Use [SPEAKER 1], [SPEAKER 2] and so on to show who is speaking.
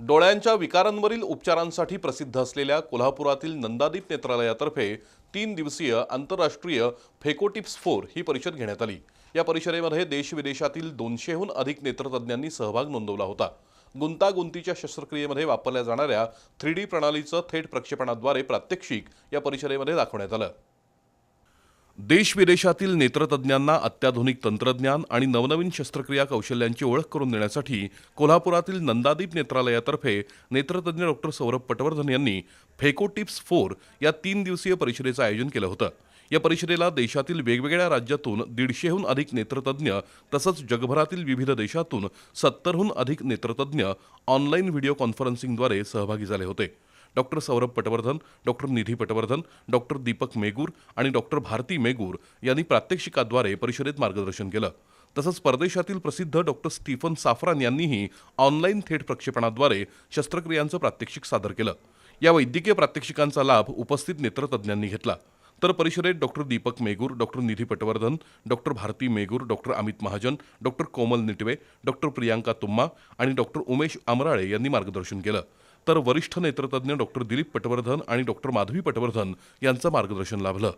[SPEAKER 1] डोळ्यांच्या विकारांवरील उपचारांसाठी प्रसिद्ध असलेल्या कोल्हापुरातील नंदादीप नेत्रालयातर्फे तीन दिवसीय आंतरराष्ट्रीय फेकोटिप्स फोर ही परिषद घेण्यात आली. या परिषदेमध्ये देशविदेशातील दोनशेहून अधिक नेत्रतज्ञांनी सहभाग नोंदवला होता. गुंतागुंतीच्या शस्त्रक्रियेमध्ये वापरल्या जाणाऱ्या थ्री डी प्रणालीचं थेट प्रक्षेपणाद्वारे प्रात्यक्षिक या परिषदेमध्ये दाखवण्यात आलं. देशविदेशातील नेत्रतज्ञांना अत्याधुनिक तंत्रज्ञान आणि नवनवीन शस्त्रक्रिया कौशल्यांची ओळख करून देण्यासाठी कोल्हापुरातील नंदादीप नेत्रालयातर्फे नेत्रतज्ञ डॉक्टर सौरभ पटवर्धन यांनी फेको टिप्स फोर या तीन दिवसीय परिषदेचं आयोजन केलं होतं. या परिषदेला देशातील वेगवेगळ्या राज्यातून दीडशेहून अधिक नेत्रतज्ञ तसंच जगभरातील विविध देशातून सत्तरहून अधिक नेत्रतज्ञ ऑनलाईन व्हिडिओ कॉन्फरन्सिंगद्वारे सहभागी झाले होते. Doctor Saurabh Patwardhan doctor Nidhi Patwardhan doctor Deepak Megur आणि डॉक्टर भारती मेगूर यांनी प्रात्यक्षिकाद्वारे परिषदेत मार्गदर्शन केलं. तसंच परदेशातील प्रसिद्ध डॉक्टर स्टीफन साफरान यांनीही ऑनलाईन थेट प्रक्षेपणाद्वारे शस्त्रक्रियांचं प्रात्यक्षिक सादर केलं. या वैद्यकीय प्रात्यक्षिकांचा लाभ उपस्थित नेत्रतज्ज्ञांनी घेतला. तर परिषदेत doctor Deepak Megur doctor Nidhi Patwardhan doctor Bharati Megur doctor Amit Mahajan doctor Komal Nitwe doctor Priyanka Tumma आणि डॉक्टर उमेश आमराळे यांनी मार्गदर्शन केलं. तर वरिष्ठ नेत्रतज्ञ डॉक्टर दिलीप पटवर्धन आणि डॉक्टर माधवी पटवर्धन यांचं मार्गदर्शन लाभलं.